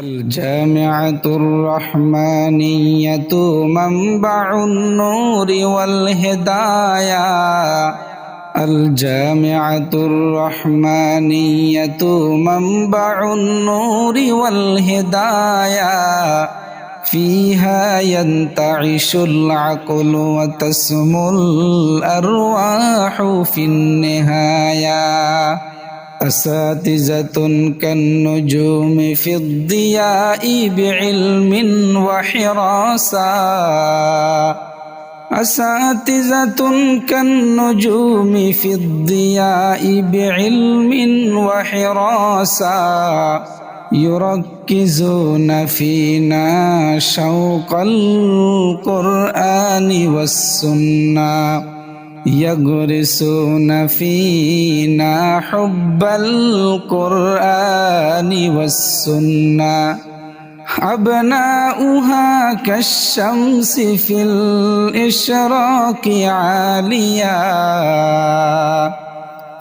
الجامعة الرحمانية منبع النور والهداية الجامعة الرحمانية منبع النور والهداية فيها ينتعش العقل وتسمو الأرواح في النهاية أساتذة كالنجوم في الضياء بعلم وحراسة أساتذة كالنجوم في الضياء بعلم وحراسة يركزون فينا شوق القرآن والسنة. يغرسون فينا حب القرآن والسنة. أبناؤها كالشمس في الإشراق عاليا.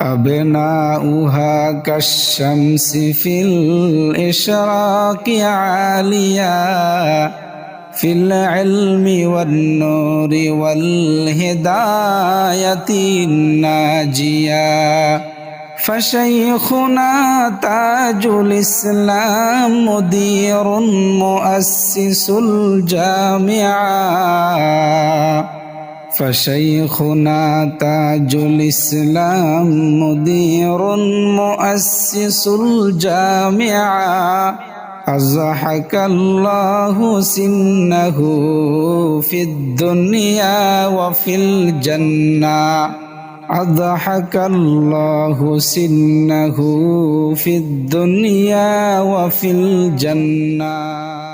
أبناؤها كالشمس في الإشراق عاليا. في العلم والنور والهداية الناجية فشيخنا تاج الإسلام مدير مؤسس الجامعة فشيخنا تاج الإسلام مدير مؤسس الجامعة أزحك الله سنه في الدنيا وفي الجنة؟ أضحك الله سنه في الدنيا وفي الجنة؟